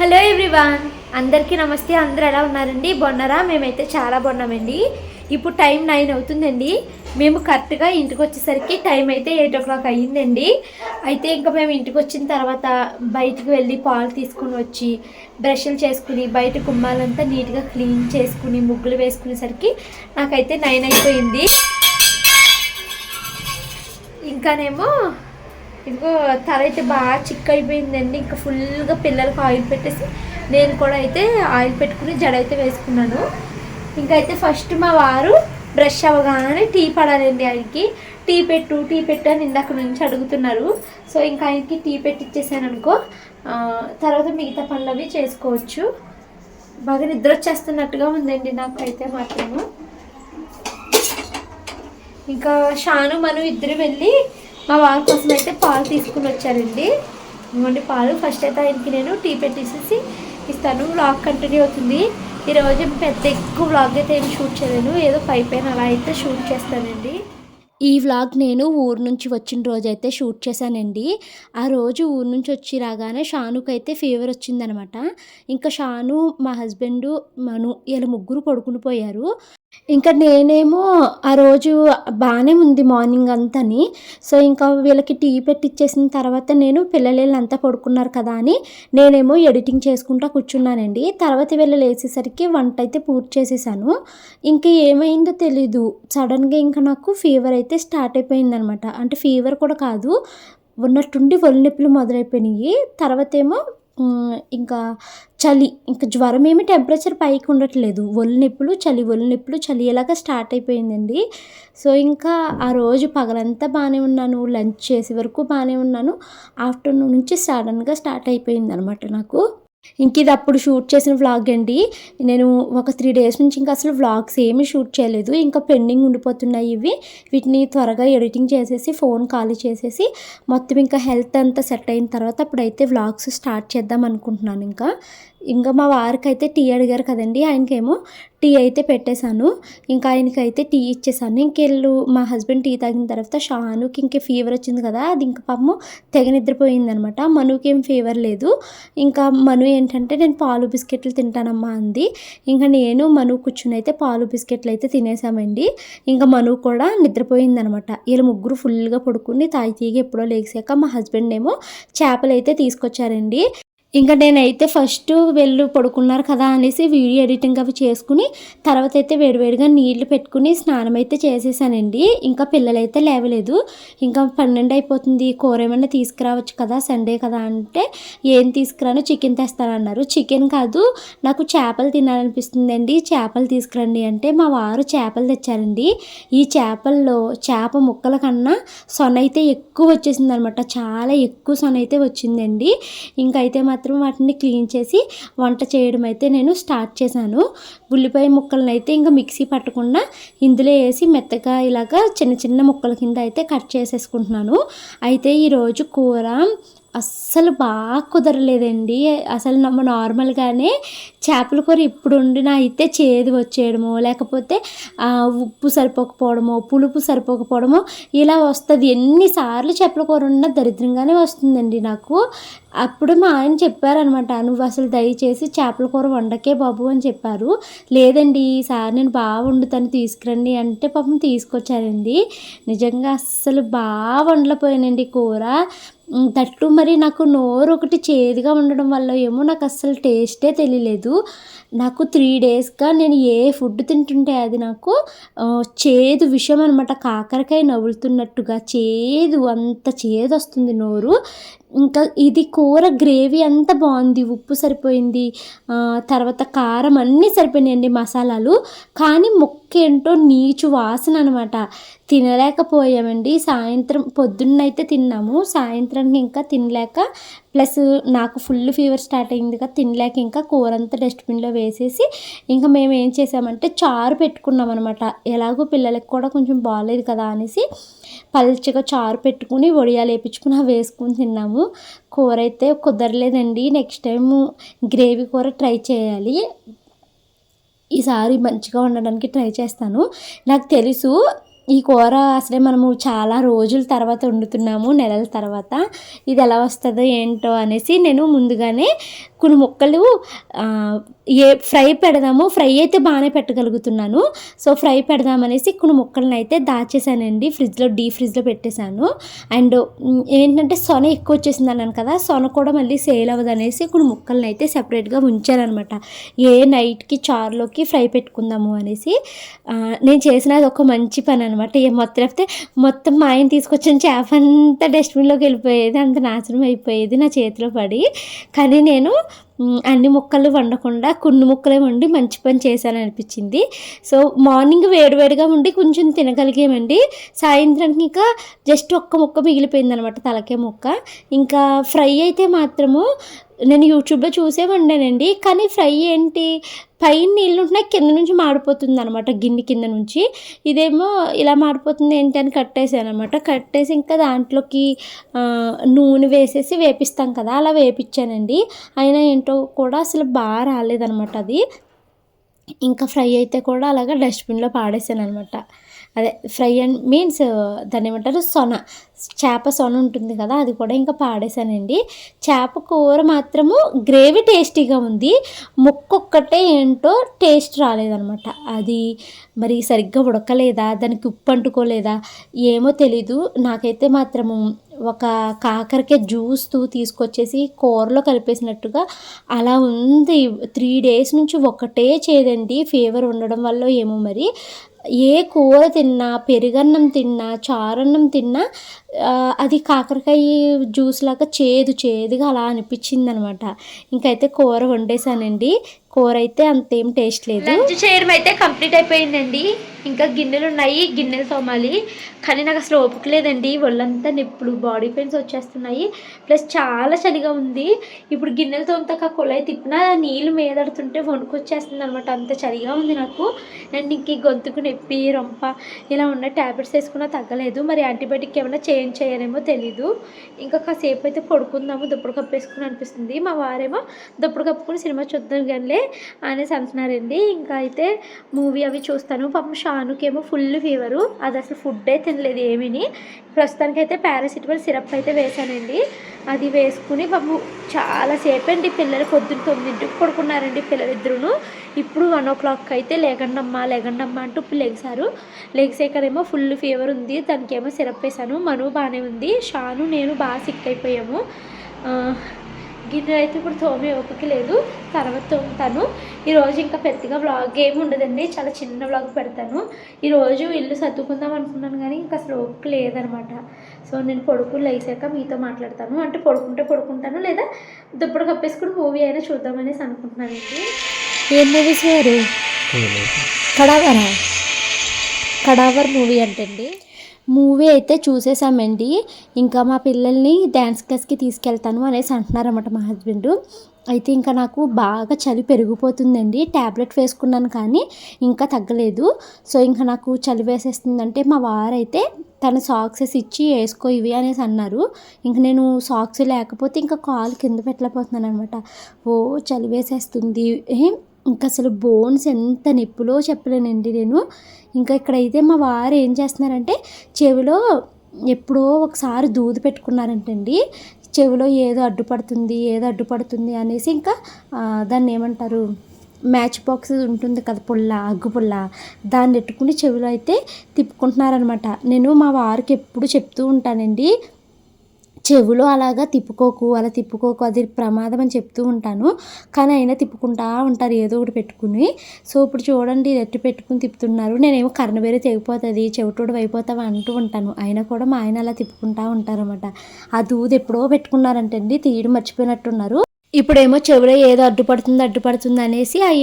Hello everyone. అందరికీ నమస్తే. అందరూ ఎలా ఉన్నారండి? బొన్నరా మేమైతే చాలా బాగున్నామండి. ఇప్పుడు టైం నైన్ అవుతుందండి. మేము కరెక్ట్గా ఇంటికి వచ్చేసరికి టైం అయితే ఎయిట్ ఓ క్లాక్ అయ్యిందండి. అయితే ఇంకా మేము ఇంటికి వచ్చిన తర్వాత బయటికి వెళ్ళి పాలు తీసుకుని వచ్చి బ్రష్లు చేసుకుని బయట గుమ్మాలంతా నీట్గా క్లీన్ చేసుకుని ముగ్గులు వేసుకునేసరికి నాకైతే నైన్ అయిపోయింది. ఇంకానేమో ఇదిగో తల అయితే బాగా చిక్ అయిపోయిందండి ఇంకా ఫుల్గా పిల్లలకు ఆయిల్ పెట్టేసి నేను కూడా అయితే ఆయిల్ పెట్టుకుని జడ అయితే వేసుకున్నాను. ఇంకా అయితే ఫస్ట్ మా వారు బ్రష్ అవ్వగానే టీ పడాలండి ఆయనకి. టీ పెట్టు టీ పెట్టు అని ఇందాక నుంచి అడుగుతున్నారు. సో ఇంకా ఆయనకి టీ పెట్టి ఇచ్చేసాను అనుకో తర్వాత మిగతా పనులు అవి చేసుకోవచ్చు. బాగా నిద్ర వచ్చేస్తున్నట్టుగా ఉందండి నాకైతే మాత్రము. ఇంకా షాను మనం ఇద్దరు వెళ్ళి మా వారి కోసం అయితే పాలు తీసుకుని వచ్చారండి. ఇవ్వండి పాలు. ఫస్ట్ అయితే ఆయనకి నేను టీ పెట్టేసేసి ఇస్తాను. వ్లాగ్ కంటిన్యూ అవుతుంది. ఈరోజు పెద్ద ఎక్కువ వ్లాగ్ అయితే ఏం షూట్ చేయలేను ఏదో పై పైన అలా అయితే షూట్ చేస్తానండి. ఈ వ్లాగ్ నేను ఊరు నుంచి వచ్చిన రోజు అయితే షూట్ చేశానండి. ఆ రోజు ఊరు నుంచి వచ్చి రాగానే షానుకు అయితే ఫీవర్ వచ్చిందనమాట. ఇంకా షాను మా హస్బెండ్ మను వీళ్ళ ముగ్గురు పడుకుని పోయారు. ఇంకా నేనేమో ఆ రోజు బాగానే ఉంది మార్నింగ్ అంతని. సో ఇంకా వీళ్ళకి టీ పెట్టిచ్చేసిన తర్వాత నేను పిల్లలు అంతా పడుకున్నారు కదా అని నేనేమో ఎడిటింగ్ చేసుకుంటా కూర్చున్నానండి. తర్వాత వీళ్ళు లేచేసరికి వంట అయితే పూర్తి చేసేసాను. ఇంకా ఏమైందో తెలీదు. సడన్గా ఇంకా నాకు ఫీవర్ అయితే స్టార్ట్ అయిపోయిందనమాట. అంటే ఫీవర్ కూడా కాదు ఉన్నట్టుండి ఒళ్ళు నొప్పులు మొదలైపోయినాయి తర్వాత ఏమో ఇంకా చలి ఇంకా జ్వరం ఏమి టెంపరేచర్ పైకి ఉండట్లేదు. ఒళ్ళు నొప్పులు చలి ఒళ్ళు నొప్పులు చలి ఇలాగా స్టార్ట్ అయిపోయిందండి. సో ఇంకా ఆ రోజు పగలంతా బాగానే ఉన్నాను లంచ్ చేసే వరకు బాగానే ఉన్నాను. ఆఫ్టర్నూన్ నుంచి సడన్గా స్టార్ట్ అయిపోయింది అనమాట నాకు. ఇంక ఇది అప్పుడు షూట్ చేసిన వ్లాగ్ అండి. నేను ఒక త్రీ డేస్ నుంచి ఇంకా అసలు వ్లాగ్స్ ఏమీ షూట్ చేయలేదు. ఇంకా పెండింగ్ ఉండిపోతున్నాయి ఇవి. వీటిని త్వరగా ఎడిటింగ్ చేసేసి ఫోన్ ఖాళీ చేసేసి మొత్తం ఇంకా హెల్త్ అంతా సెట్ అయిన తర్వాత అప్పుడైతే వ్లాగ్స్ స్టార్ట్ చేద్దాం అనుకుంటున్నాను ఇంకా. ఇంకా మా వారికి అయితే టీ అడిగారు కదండి. ఆయనకేమో టీ అయితే పెట్టేశాను. ఇంకా ఆయనకైతే టీ ఇచ్చేసాను ఇంకెళ్ళు మా హస్బెండ్ టీ తాగిన తర్వాత షానుకి ఇంకే ఫీవర్ వచ్చింది కదా అది ఇంకా పాపము తెగ నిద్రపోయిందనమాట. మనుకి ఏం ఫీవర్ లేదు. ఇంకా మను ఏంటంటే నేను పాలు బిస్కెట్లు తింటానమ్మా అంది. ఇంకా నేను మను కూర్చుని అయితే పాలు బిస్కెట్లు అయితే తినేసామండి ఇంకా మను కూడా నిద్రపోయిందనమాట. వీళ్ళ ముగ్గురు ఫుల్గా పడుకుని తాయి తీగి ఎప్పుడో లేచాక మా హస్బెండ్ ఏమో చేపలు అయితే తీసుకొచ్చారండి. ఇంకా నేనైతే ఫస్ట్ వెళ్ళు పడుకున్నారు కదా అనేసి వీడియో ఎడిటింగ్ అవి చేసుకుని తర్వాత అయితే వేడివేడిగా నీళ్ళు పెట్టుకుని స్నానం అయితే చేసేసానండి. ఇంకా పిల్లలైతే లేవలేదు. ఇంకా పన్నెండు అయిపోతుంది కూర ఏమైనా తీసుకురావచ్చు కదా సండే కదా అంటే ఏం తీసుకురాను? చికెన్ తెస్తానన్నారు. చికెన్ కాదు నాకు చేపలు తినాలనిపిస్తుందండి. చేపలు తీసుకురండి అంటే మా వారు చేపలు తెచ్చారండి. ఈ చేపల్లో చేప ముక్కల కన్నా సొన అయితే ఎక్కువ వచ్చేసింది అనమాట చాలా ఎక్కువ సొన అయితే వచ్చిందండి. ఇంకైతే మాత్రం వాటిని క్లీన్ చేసి వంట చేయడం అయితే నేను స్టార్ట్ చేశాను. ఉల్లిపాయ ముక్కలను అయితే ఇంకా మిక్సీ పట్టకుండా ఇందులో వేసి మెత్తగా ఇలాగా చిన్న చిన్న ముక్కల కింద అయితే కట్ చేసేసుకుంటున్నాను. అయితే ఈరోజు కూర అస్సలు బాగా కుదరలేదండి. అసలు నమ్మ నార్మల్గానే చేపల కూర ఇప్పుడు వండినా అయితే చేదు వచ్చేయడమో లేకపోతే ఉప్పు సరిపోకపోవడమో పులుపు సరిపోకపోవడమో ఇలా వస్తుంది. ఎన్నిసార్లు చేపల కూర వండినా దరిద్రంగానే వస్తుందండి నాకు. అప్పుడు మా ఆయన చెప్పారనమాట నువ్వు అసలు దయచేసి చేపల కూర వండకే బాబు అని చెప్పారు. లేదండి ఈసారి నేను బాగా వండుతాను తీసుకురండి అంటే పాపం తీసుకొచ్చారండి. నిజంగా అస్సలు బాగా వండలేపోయానండి కూర. తట్టు మరి నాకు నోరు ఒకటి చేదుగా ఉండడం వల్ల ఏమో నాకు అస్సలు టేస్టే తెలియలేదు. నాకు త్రీ డేస్గా నేను ఏ ఫుడ్ తింటుంటే అది నాకు చేదు విషయం అనమాట కాకరకాయ నవ్వులుతున్నట్టుగా చేదు అంత చేదు వస్తుంది నోరు. ఇంకా ఇది కూర గ్రేవీ అంతా బాగుంది ఉప్పు సరిపోయింది తర్వాత కారం అన్నీ సరిపోయినాయండి మసాలాలు. కానీ ముక్క ఏంటో నీచు వాసన అనమాట తినలేకపోయామండి. సాయంత్రం పొద్దున్నైతే తిన్నాము. సాయంత్రానికి ఇంకా తినలేక ప్లస్ నాకు ఫుల్ ఫీవర్ స్టార్ట్ అయింది కదా తినలేక ఇంకా కూర అంతా డస్ట్బిన్లో వేసేసి ఇంకా మేము ఏం చేసామంటే చారు పెట్టుకున్నాం అనమాట ఎలాగో పిల్లలకి కూడా కొంచెం బాగాలేదు కదా అనేసి పల్చగా చారు పెట్టుకుని వడియాలు వేపించుకుని అవి వేసుకుని తిన్నాము. కూర అయితే కుదరలేదండి. నెక్స్ట్ టైం గ్రేవీ కూర ట్రై చేయాలి. ఈసారి మంచిగా ఉండడానికి ట్రై చేస్తాను. నాకు తెలుసు ఈ కూర అసలే మనము చాలా రోజుల తర్వాత వండుతున్నాము నెలల తర్వాత. ఇది ఎలా వస్తుందో ఏంటో అనేసి నేను ముందుగానే కొన్ని ముక్కలు ఏ ఫ్రై పెడదాము ఫ్రై అయితే బాగానే పెట్టగలుగుతున్నాను. సో ఫ్రై పెడదామనేసి కొన్ని ముక్కలను అయితే దాచేసానండి. ఫ్రిడ్జ్లో డీ ఫ్రిడ్జ్లో పెట్టేశాను. అండ్ ఏంటంటే సొన ఎక్కువ వచ్చేసింది అన్నాను కదా సొన కూడా మళ్ళీ సేల్ అవ్వదు అనేసి కొన్ని ముక్కలను అయితే సెపరేట్గా ఉంచానమాట ఏ నైట్కి చారులోకి ఫ్రై పెట్టుకుందాము అనేసి నేను చేసినది ఒక మంచి పని అనమాట ఏ మొత్తం లేకపోతే మొత్తం మా ఆయన తీసుకొచ్చిన చేప అంతా డస్ట్బిన్లోకి వెళ్ళిపోయేది అంత నాశనం అయిపోయేది నా చేతిలో పడి. కానీ నేను అన్ని ముక్కలు వండకుండా కొన్ని ముక్కలే వండి మంచి పని చేశాను అనిపించింది సో మార్నింగ్ వేడివేడిగా ఉండి కొంచెం తినగలిగామండి. సాయంత్రానికి ఇంకా జస్ట్ ఒక్క ముక్క మిగిలిపోయింది అనమాట తలకే ముక్క. ఇంకా ఫ్రై అయితే మాత్రము నేను యూట్యూబ్లో చూసే వండానండి కానీ ఫ్రై ఏంటి? పైన నీళ్ళు ఉంటున్నాయి కింద నుంచి మాడిపోతుంది అనమాట గిన్నె కింద నుంచి. ఇదేమో ఇలా మాడిపోతుంది ఏంటి అని కట్టేసాను అనమాట కట్టేసి ఇంకా దాంట్లోకి నూనె వేసేసి వేపిస్తాం కదా అలా వేపించానండి అయినా ఏంటో కూడా అసలు బాగా రాలేదనమాట అది. ఇంకా ఫ్రై అయితే కూడా అలాగా డస్ట్బిన్లో పాడేసాను అనమాట అదే ఫ్రై అండ్ మీన్స్ దాన్ని ఏమంటారు? సొన. చేప సొన ఉంటుంది కదా అది కూడా ఇంకా పాడేశానండి. చేప కూర మాత్రము గ్రేవీ టేస్టీగా ఉంది. ముక్కొక్కటే ఏంటో టేస్ట్ రాలేదనమాట. అది మరి సరిగ్గా ఉడకలేదా? దానికి ఉప్పు అంటుకోలేదా? ఏమో తెలీదు. నాకైతే మాత్రము ఒక కాకరకాయ జ్యూస్ తీసుకొచ్చేసి కూరలో కలిపేసినట్టుగా అలా ఉంది. త్రీ డేస్ నుంచి ఒకటే చేదండి ఫీవర్ ఉండడం వల్ల ఏమో మరి. ఏ కూర తిన్నా పెరుగన్నం తిన్నా చారన్నం తిన్నా అది కాకరకాయ జ్యూస్ లాగా చేదు చేదుగా అలా అనిపించింది అనమాట ఇంకైతే కూర వండేసానండి కూర అయితే అంతేం టేస్ట్ లేదు. లంచ్ చేయడం అయితే కంప్లీట్ అయిపోయిందండి. ఇంకా గిన్నెలు ఉన్నాయి గిన్నెలు తోమాలి. కానీ నాకు అసలు ఓపిక లేదండి. ఒళ్ళంతా నొప్పులు బాడీ పెయిన్స్ వచ్చేస్తున్నాయి. ప్లస్ చాలా చలిగా ఉంది. ఇప్పుడు గిన్నెలు తోముతాక కుళాయి తిప్పినా నీళ్ళు మీదడుతుంటే వణుకొచ్చేస్తుంది అనమాట అంత చలిగా ఉంది నాకు. అండ్ ఇంక గొంతుకు నొప్పి రొంప ఇలా ఉన్న ట్యాబ్లెట్స్ వేసుకున్నా తగ్గలేదు. మరి యాంటీబయాటిక్ ఏమైనా ఏం చేయాలేమో తెలీదు. ఇంకా కాసేపు అయితే పడుకుందాము దుప్పుడు కప్పేసుకుని అనిపిస్తుంది. మా వారేమో దుప్పుడు కప్పుకుని సినిమా చూద్దాం కానీ అనేసి అంటున్నారండి. ఇంకా అయితే మూవీ అవి చూస్తాను. పాపం షానుకేమో ఫుల్ ఫీవరు. అది అసలు ఫుడ్డే తినలేదు ఏమీని. ప్రస్తుతానికి అయితే పారాసిటమాల్ సిరప్ అయితే వేసానండి అది వేసుకుని పాపం చాలాసేపు అండి పిల్లలు పొద్దున్న తొమ్మిదింటికి పడుకున్నారండి పిల్లలిద్దరూ ఇప్పుడు వన్ ఓ క్లాక్ అయితే లేకండమ్మా లేకండమ్మా అంటూ ఇప్పుడు లెగిసారు లెగిసేకనేమో ఫుల్ ఫీవర్ ఉంది. దానికేమో సిరప్ వేసాను మను బాగానే ఉంది. షాను నేను బాగా సిక్ అయిపోయాము. గిన్నె అయితే ఇప్పుడు తోమే ఓపిక లేదు. తర్వాత తోముతాను. ఈరోజు ఇంకా పెద్దగా వ్లాగ్ ఏమి ఉండదండి. చాలా చిన్న వ్లాగ్ పెడతాను. ఈరోజు ఇల్లు సర్దుకుందాం అనుకున్నాను కానీ ఇంకా అసలు ఓపిక లేదనమాట. సో నేను పడుకుని లేచాక మీతో మాట్లాడతాను. అంటే పడుకుంటే పడుకుంటాను లేదా దుప్పటి కప్పేసుకుని మూవీ అయినా చూద్దామనేసి అనుకుంటున్నానండి ఏం మూవీస్ వేరు కడావరా? కడావర్ మూవీ అంటండి. మూవీ అయితే చూసేసామండి ఇంకా మా పిల్లల్ని డ్యాన్స్ క్లాస్కి తీసుకెళ్తాను అనేసి అంటున్నారన్నమాట మా హస్బెండ్. అయితే ఇంకా నాకు బాగా చలి పెరిగిపోతుందండి. ట్యాబ్లెట్ వేసుకున్నాను కానీ ఇంకా తగ్గలేదు. సో ఇంకా నాకు చలి వేసేస్తుందంటే మా వారైతే తన సాక్సెస్ ఇచ్చి వేసుకో ఇవి అనేసి అన్నారు. ఇంక నేను సాక్స్ లేకపోతే ఇంకా కాలు కింద పెట్టలేకపోతున్నాను అనమాట ఓ చలి వేసేస్తుంది. ఏం ఇంకా అసలు బోన్స్ ఎంత నొప్పులో చెప్పలేనండి నేను. ఇంకా ఇక్కడైతే మా వారు ఏం చేస్తున్నారంటే చెవిలో ఎప్పుడో ఒకసారి దూదు పెట్టుకున్నారంటండి. చెవిలో ఏదో అడ్డుపడుతుంది ఏదో అడ్డుపడుతుంది అనేసి ఇంకా దాన్ని ఏమంటారు మ్యాచ్ బాక్స్ ఉంటుంది కదా పుల్ల అగ్గు పుల్ల దాన్ని పెట్టుకుని చెవిలో అయితే తిప్పుకుంటున్నారనమాట నేను మా వారికి ఎప్పుడు చెప్తూ ఉంటానండి. చెవులో అలాగా తిప్పుకోకు అలా తిప్పుకోకు అది ప్రమాదం అని చెప్తూ ఉంటాను. కానీ అయినా తిప్పుకుంటా ఉంటారు ఏదో ఒకటి పెట్టుకుని. సో ఇప్పుడు చూడండి ఇది ఎట్టు పెట్టుకుని తిప్పుతున్నారు. నేనేమో కర్ణ తెగిపోతుంది చెవిటోడు అయిపోతావా అంటూ ఉంటాను. అయినా కూడా మా ఆయన అలా తిప్పుకుంటా ఉంటారన్నమాట. ఆ దూది ఎప్పుడో పెట్టుకున్నారంటండి తీయడం మర్చిపోయినట్టున్నారు. ఇప్పుడేమో చెవిలో ఏదో అడ్డుపడుతుంది అడ్డుపడుతుంది అనేసి అవి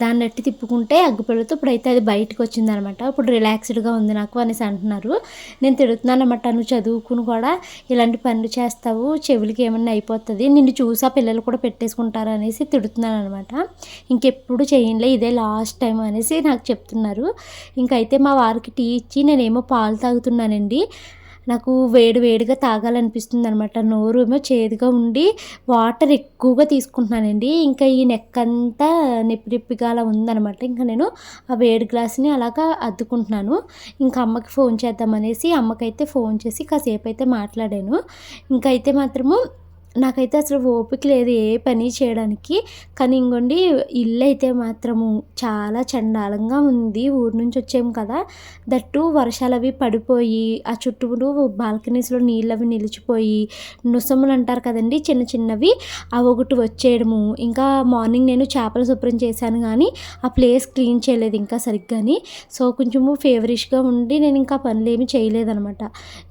దాన్ని అట్టి తిప్పుకుంటే అగ్గుపెడుతూ ఇప్పుడైతే అది బయటకు వచ్చిందనమాట ఇప్పుడు రిలాక్స్డ్గా ఉంది నాకు అనేసి అంటున్నారు. నేను తిడుతున్నాను అనమాట నువ్వు చదువుకుని కూడా ఇలాంటి పనులు చేస్తావు చెవులకి ఏమన్నా అయిపోతుంది నిన్ను చూసా పిల్లలు కూడా పెట్టేసుకుంటారు అనేసి తిడుతున్నాను అనమాట ఇంకెప్పుడు చేయంలే ఇదే లాస్ట్ టైం అనేసి నాకు చెప్తున్నారు. ఇంకైతే మా వారికి టీ ఇచ్చి నేనేమో పాలు తాగుతున్నానండి. నాకు వేడి వేడిగా తాగాలనిపిస్తుంది అనమాట నోరు ఏమో చేదుగా ఉండి వాటర్ ఎక్కువగా తీసుకుంటున్నానండి. ఇంకా ఈ నెక్ అంతా నొప్పి నొప్పిగా అలా ఉందనమాట ఇంకా నేను ఆ వేడి గ్లాస్ని అలాగా అద్దుకుంటున్నాను. ఇంకా అమ్మకి ఫోన్ చేద్దామనేసి అమ్మకైతే ఫోన్ చేసి కాసేపు అయితే మాట్లాడాను. ఇంకైతే అయితే మాత్రము నాకైతే అసలు ఓపిక లేదు ఏ పని చేయడానికి. కానీ ఇంకోండి ఇల్లు అయితే మాత్రము చాలా చండాలంగా ఉంది. ఊరు నుంచి వచ్చాము కదా. దట్టు వర్షాలు అవి పడిపోయి ఆ చుట్టూ బాల్కనీస్లో నీళ్ళు అవి నిలిచిపోయి నుసములు అంటారు కదండి చిన్న చిన్నవి అవి ఒకటి వచ్చేయడము. ఇంకా మార్నింగ్ నేను చేపలు శుభ్రం చేశాను కానీ ఆ ప్లేస్ క్లీన్ చేయలేదు ఇంకా సరిగ్గాని. సో కొంచెము ఫేవరిష్గా ఉండి నేను ఇంకా పనులు ఏమి చేయలేదనమాట.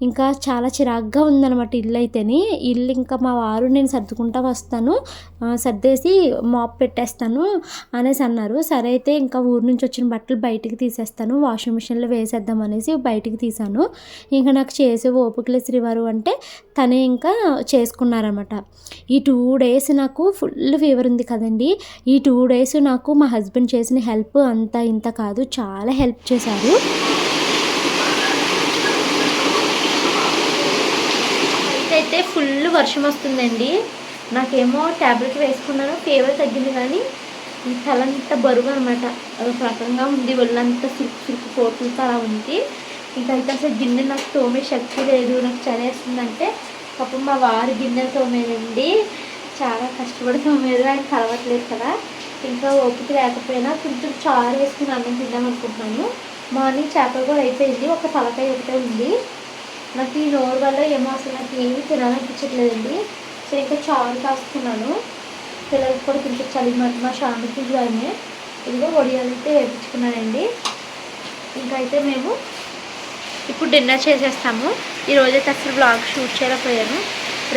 ఇంకా చాలా చిరాగ్గా ఉందన్నమాట ఇల్లు అయితేని ఇల్లు ఇంకా మా కారు నేను సర్దుకుంటా వస్తాను సర్దేసి మాప్ పెట్టేస్తాను అనేసి అన్నారు. సరే అయితే ఇంకా ఊరు నుంచి వచ్చిన బట్టలు బయటికి తీసేస్తాను వాషింగ్ మిషన్లో వేసేద్దాం అనేసి బయటికి తీసాను ఇంకా నాకు చేసే ఓపికలే శ్రీవారు అంటే తనే ఇంకా చేసుకున్నారనమాట ఈ టూ డేస్ నాకు ఫుల్ ఫీవర్ ఉంది కదండి. ఈ టూ డేస్ నాకు మా హస్బెండ్ చేసిన హెల్ప్ అంత ఇంత కాదు చాలా హెల్ప్ చేశారు బయట అయితే ఫుల్ వర్షం వస్తుందండి. నాకేమో ట్యాబ్లెట్ వేసుకున్నాను ఫీవర్ తగ్గింది కానీ తలంత బరువు అనమాట అదొక రకంగా ఉంది ఒళ్ళంతా సిరుకు సిరుకు పోతులతో అలా ఉంది. ఇంకా అయితే అసలు గిన్నె నాకు తోమే శక్తి లేదు. నాకు చలేస్తుందంటే పాపం మా వారి గిన్నెలు తోమేదండి చాలా కష్టపడి తోమేది ఆయన కలవట్లేదు కదా. ఇంకా ఓపిక లేకపోయినా కొంచెం చారు వేసుకుని అన్నం తిందాం అనుకుంటున్నాను. మార్నింగ్ చేపలు కూడా అయిపోయింది ఒక తలకాయ ఒకటే ఉంది. నాకు ఈ నోరు వల్ల ఏమో అసలు నాకు ఏమీ తినాలనిపించట్లేదండి. సో ఇంకా చారు కాసుకున్నాను పిల్లలకి కూడా తినిపించాలి. మా మా షామికి కానీ ఇదిగో వడియాలు అయితే వేపించుకున్నానండి ఇంకా అయితే మేము ఇప్పుడు డిన్నర్ చేసేస్తాము. ఈ రోజైతే అసలు బ్లాగ్ షూట్ చేయలేకపోయాను.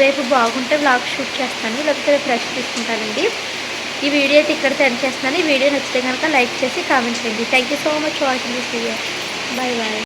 రేపు బాగుంటే బ్లాగ్ షూట్ చేస్తాను. లేకపోతే రేపు రెస్ట్ తీసుకుంటానండి. ఈ వీడియో అయితే ఇక్కడ సెండ్ చేస్తున్నాను. ఈ వీడియో నచ్చితే కనుక లైక్ చేసి కామెంట్ చేయండి. Thank you so much watching this video bye bye